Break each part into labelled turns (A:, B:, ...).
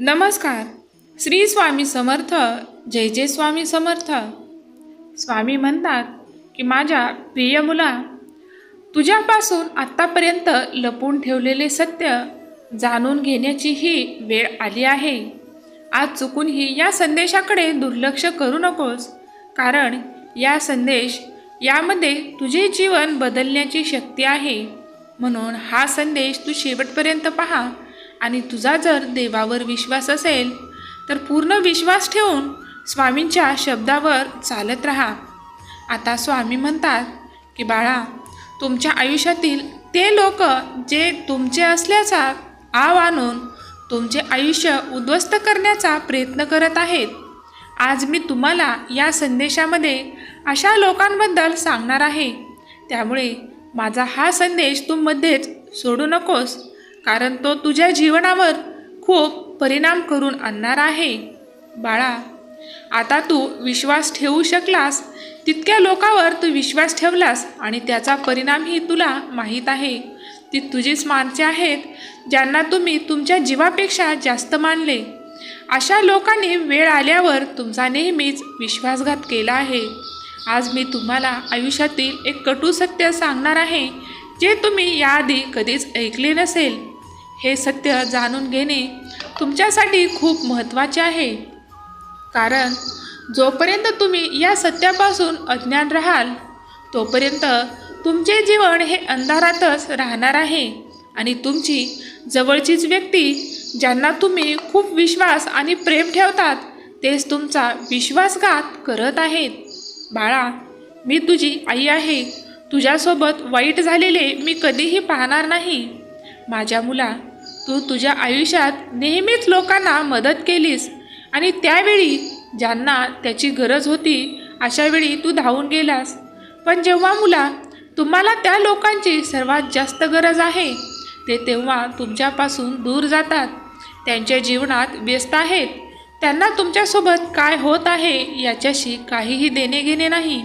A: नमस्कार. श्री स्वामी समर्थ जय जय स्वामी समर्थ. स्वामी म्हणतात की माझ्या प्रिय मुला तुझ्यापासून आत्तापर्यंत लपून ठेवलेले सत्य जाणून घेण्याची ही वेळ आली आहे. आज चुकूनही या संदेशाकडे दुर्लक्ष करू नकोस कारण या संदेश यामध्ये तुझे जीवन बदलण्याची शक्ती आहे. म्हणून हा संदेश तू शेवटपर्यंत पहा. आणि तुझा जर देवावर विश्वास असेल तर पूर्ण विश्वास ठेवून स्वामींच्या शब्दावर चालत राहा. आता स्वामी म्हणतात की बाळा तुमच्या आयुष्यातील ते लोक जे तुमचे असल्याचा आव आणून तुमचे आयुष्य उद्ध्वस्त करण्याचा प्रयत्न करत आहेत आज मी तुम्हाला या संदेशामध्ये अशा लोकांबद्दल सांगणार आहे. त्यामुळे माझा हा संदेश तू मध्येच सोडू नकोस. कारण तो तुझ्या जीवनावर खूप परिणाम करून आणणार आहे. बाळा आता तू विश्वास ठेवू शकलास तितक्या लोकावर तू विश्वास ठेवलास आणि त्याचा परिणामही तुला माहीत आहे. ती तुझीच माणसे आहेत ज्यांना तुम्ही तुमच्या जीवापेक्षा जास्त मानले. अशा लोकांनी वेळ आल्यावर तुमचा नेहमीच विश्वासघात केला आहे. आज मी तुम्हाला आयुष्यातील एक कटू सत्य सांगणार आहे जे तुम्ही याआधी कधीच ऐकले नसेल. हे सत्य जाणून घेणे तुमच्यासाठी खूप महत्त्वाचे आहे. कारण जोपर्यंत तुम्ही या सत्यापासून अज्ञान राहाल तोपर्यंत तुमचे जीवन हे अंधारातच राहणार आहे आणि तुमची जवळचीच व्यक्ती ज्यांना तुम्ही खूप विश्वास आणि प्रेम ठेवतात तेच तुमचा विश्वासघात करत आहेत. बाळा मी तुझी आई आहे. तुझ्यासोबत वाईट झालेले मी कधीही पाहणार नाही. माझ्या मुला तू तुझ्या आयुष्यात नेहमीच लोकांना मदत केलीस. आणि त्यावेळी ज्यांना त्याची गरज होती अशावेळी तू धावून गेलास. पण जेव्हा मुला तुम्हाला त्या लोकांची सर्वात जास्त गरज आहे ते तेव्हा तुमच्यापासून दूर जातात. त्यांच्या जीवनात व्यस्त आहेत. त्यांना तुमच्यासोबत काय होत आहे याच्याशी काहीही देणे घेणे नाही.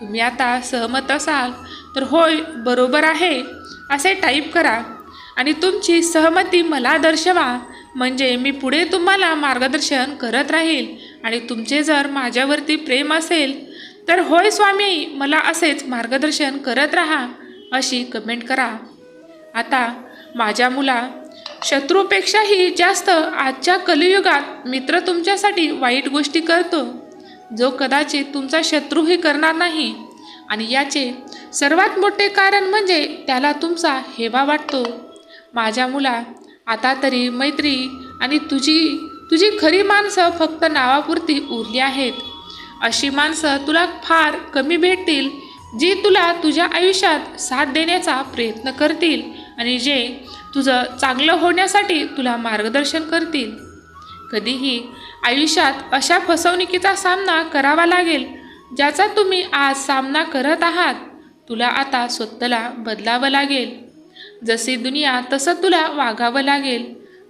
A: तुम्ही आता सहमत असाल तर होय बरोबर आहे. असे टाईप करा. आणि तुमची सहमती मला दर्शवा. म्हणजे मी पुढे तुम्हाला मार्गदर्शन करत राहील आणि तुमचे जर माझ्यावरती प्रेम असेल तर होय स्वामी मला असेच मार्गदर्शन करत राहा अशी कमेंट करा. आता माझ्या मुला शत्रूपेक्षाही जास्त आजच्या कलियुगात मित्र तुमच्यासाठी वाईट गोष्टी करतो. जो कदाचित तुमचा शत्रूही करणार नाही. आणि याचे सर्वात मोठे कारण म्हणजे त्याला तुमचा हेवा वाटतो. माझ्या मुला आता तरी मैत्री आणि तुझी तुझी खरी माणसं फक्त नावापुरती उरली आहेत. अशी माणसं तुला फार कमी भेटतील जी तुला तुझ्या आयुष्यात साथ देण्याचा प्रयत्न करतील आणि जे तुझं चांगलं होण्यासाठी तुला मार्गदर्शन करतील. कधीही आयुष्यात अशा फसवणुकीचा सामना करावा लागेल ज्याचा तुम्ही आज सामना करत आहात. तुला आता स्वतःला बदलावं लागेल. जशी दुनिया तसं तुला वागावं लागेल.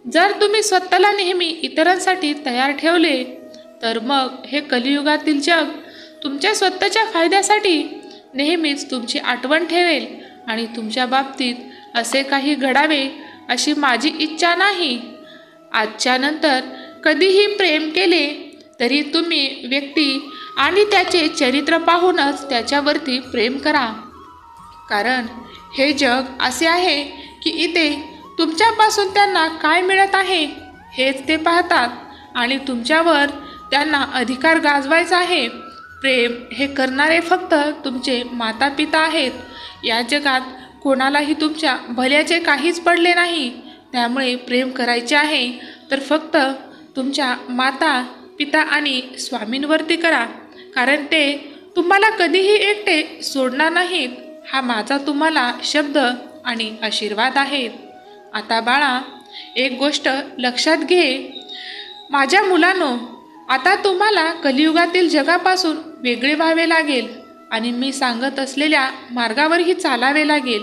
A: जर तुम्ही स्वतःला नेहमी इतरांसाठी तयार ठेवले तर मग हे कलियुगातील जग तुमच्या स्वतःच्या फायद्यासाठी नेहमीच तुमची आठवण ठेवेल आणि तुमच्या बाबतीत असे काही घडावे अशी माझी इच्छा नाही. आजच्या नंतर कधीही प्रेम केले तरी तुम्ही व्यक्ती आणि त्याचे चरित्र पाहूनच त्याच्यावरती प्रेम करा. कारण हे जग असे आहे की इथे तुमच्यापासून त्यांना काय मिळत आहे हेच ते पाहतात आणि तुमच्यावर त्यांना अधिकार गाजवायचा आहे. प्रेम हे करणारे फक्त तुमचे माता पिता आहेत. या जगात कोणालाही तुमच्या भल्याचे काहीच पडले नाही. त्यामुळे प्रेम करायचे आहे. तर फक्त तुमच्या माता पिता आणि स्वामींवरती करा. कारण ते तुम्हाला कधीही एकटे सोडणार नाहीत. हा माझा तुम्हाला शब्द आणि आशीर्वाद आहेत. आता बाळा एक गोष्ट लक्षात घे. माझ्या मुलांनो आता तुम्हाला कलियुगातील जगापासून वेगळे व्हावे लागेल आणि मी सांगत असलेल्या मार्गावरही चालावे लागेल.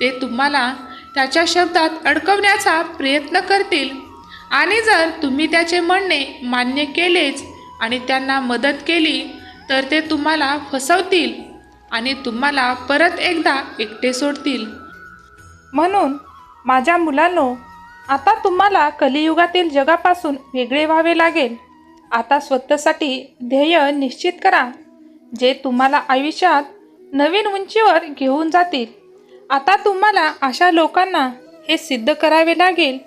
A: ते तुम्हाला त्याच्या शब्दात अडकवण्याचा प्रयत्न करतील. आणि जर तुम्ही त्याचे म्हणणे मान्य केलेच आणि त्यांना मदत केली तर ते तुम्हाला फसवतील. आणि तुम्हाला परत एकदा एकटे सोडतील. म्हणून माझ्या मुलांनो आता तुम्हाला कलियुगातील जगापासून वेगळे व्हावे लागेल. आता स्वतःसाठी ध्येय निश्चित करा जे तुम्हाला आयुष्यात नवीन उंचीवर घेऊन जातील. आता तुम्हाला अशा लोकांना हे सिद्ध करावे लागेल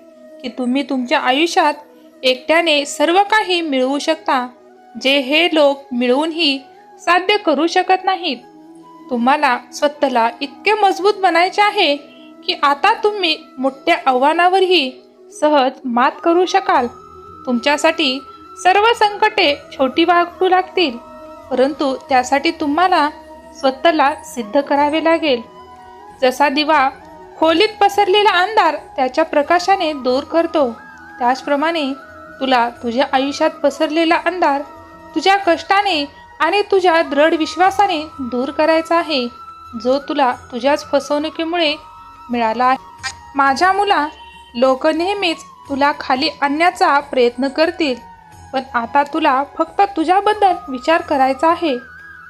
A: की तुम्ही तुमच्या आयुष्यात एकट्याने सर्व काही मिळवू शकता जे हे लोक मिळवूनही साध्य करू शकत नाहीत. तुम्हाला स्वतःला इतके मजबूत बनायचे आहे की आता तुम्ही मोठ्या आव्हानावरही सहज मात करू शकाल. तुमच्यासाठी सर्व संकटे छोटी वागू लागतील परंतु त्यासाठी तुम्हाला स्वतःला सिद्ध करावे लागेल. जसा दिवा खोलीत पसरलेला अंधार त्याच्या प्रकाशाने दूर करतो त्याचप्रमाणे तुला तुझ्या आयुष्यात पसरलेला अंधार तुझ्या कष्टाने आणि तुझ्या दृढ विश्वासाने दूर करायचा आहे जो तुला तुझ्याच फसवणुकीमुळे मिळाला आहे. माझ्या मुला लोक नेहमीच तुला खाली आणण्याचा प्रयत्न करतील पण आता तुला फक्त तुझ्याबद्दल विचार करायचा आहे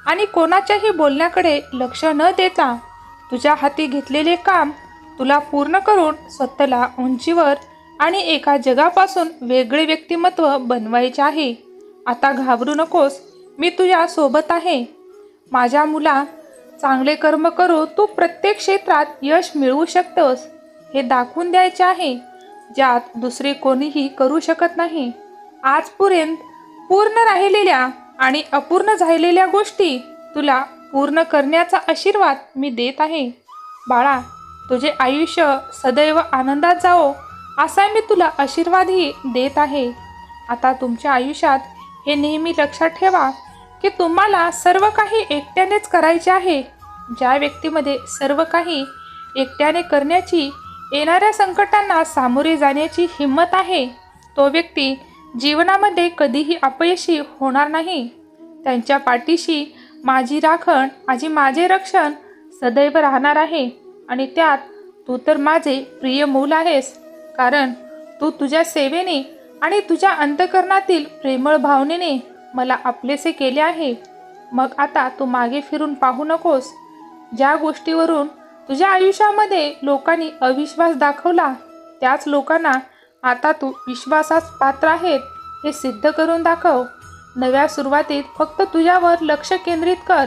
A: आणि कोणाच्याही बोलण्याकडे लक्ष न देता तुझ्या हाती घेतलेले काम तुला पूर्ण करून स्वतःला उंचीवर आणि एका जगापासून वेगळे व्यक्तिमत्व बनवायचे आहे. आता घाबरू नकोस मी तुझ्या सोबत आहे. माझ्या मुला चांगले कर्म करू तू प्रत्येक क्षेत्रात यश मिळवू शकतोस. हे दाखवून द्यायचे आहे ज्यात दुसरे कोणीही करू शकत नाही. आजपर्यंत पूर्ण राहिलेल्या आणि अपूर्ण झालेल्या गोष्टी तुला पूर्ण करण्याचा आशीर्वाद मी देत आहे. बाळा तुझे आयुष्य सदैव आनंदात जाओ असा मी तुला आशीर्वादही देत आहे. आता तुमच्या आयुष्यात हे नेहमी लक्षात ठेवा. की तुम्हाला सर्व काही एकट्यानेच करायचे आहे. ज्या व्यक्तीमध्ये सर्व काही एकट्याने करण्याची येणाऱ्या संकटांना सामोरे जाण्याची हिंमत आहे तो व्यक्ती जीवनामध्ये कधीही अपयशी होणार नाही. त्यांच्या पाठीशी माझी राखण माझी माझे रक्षण सदैव राहणार आहे आणि त्यात तू तर माझे प्रिय मूल आहेस कारण तू तुझ्या सेवेने आणि तुझ्या अंतकरणातील प्रेमळ भावनेने मला आपलेसे केले आहे. मग आता तू मागे फिरून पाहू नकोस. ज्या गोष्टीवरून तुझ्या आयुष्यामध्ये लोकांनी अविश्वास दाखवला त्याच लोकांना आता तू विश्वासास पात्र आहेत हे सिद्ध करून दाखव. नव्या सुरुवातीत फक्त तुझ्यावर लक्ष केंद्रित कर.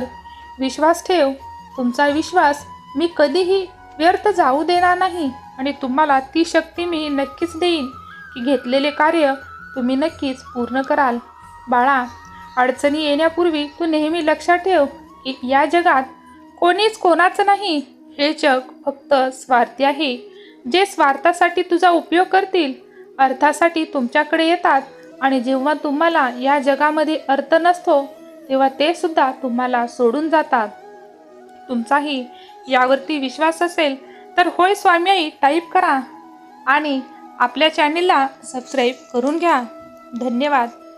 A: विश्वास ठेव. तुमचा विश्वास मी कधीही व्यर्थ जाऊ देणार नाही आणि तुम्हाला ती शक्ती मी नक्कीच देईन की घेतलेले कार्य तुम्ही नक्कीच पूर्ण कराल. बाळा अडचणी येण्यापूर्वी तू नेहमी लक्षात ठेव की या जगात कोणीच कोणाचं नाही. हे जग फक्त स्वार्थी आहे. जे स्वार्थासाठी तुझा उपयोग करतील अर्थासाठी तुमच्याकडे येतात आणि जेव्हा तुम्हाला या जगामध्ये अर्थ नसतो तेव्हा ते सुद्धा तुम्हाला सोडून जातात. तुमचाही यावरती विश्वास असेल तर होय स्वामी आई टाईप करा आणि आपल्या चॅनेलला सबस्क्राईब करून घ्या. धन्यवाद.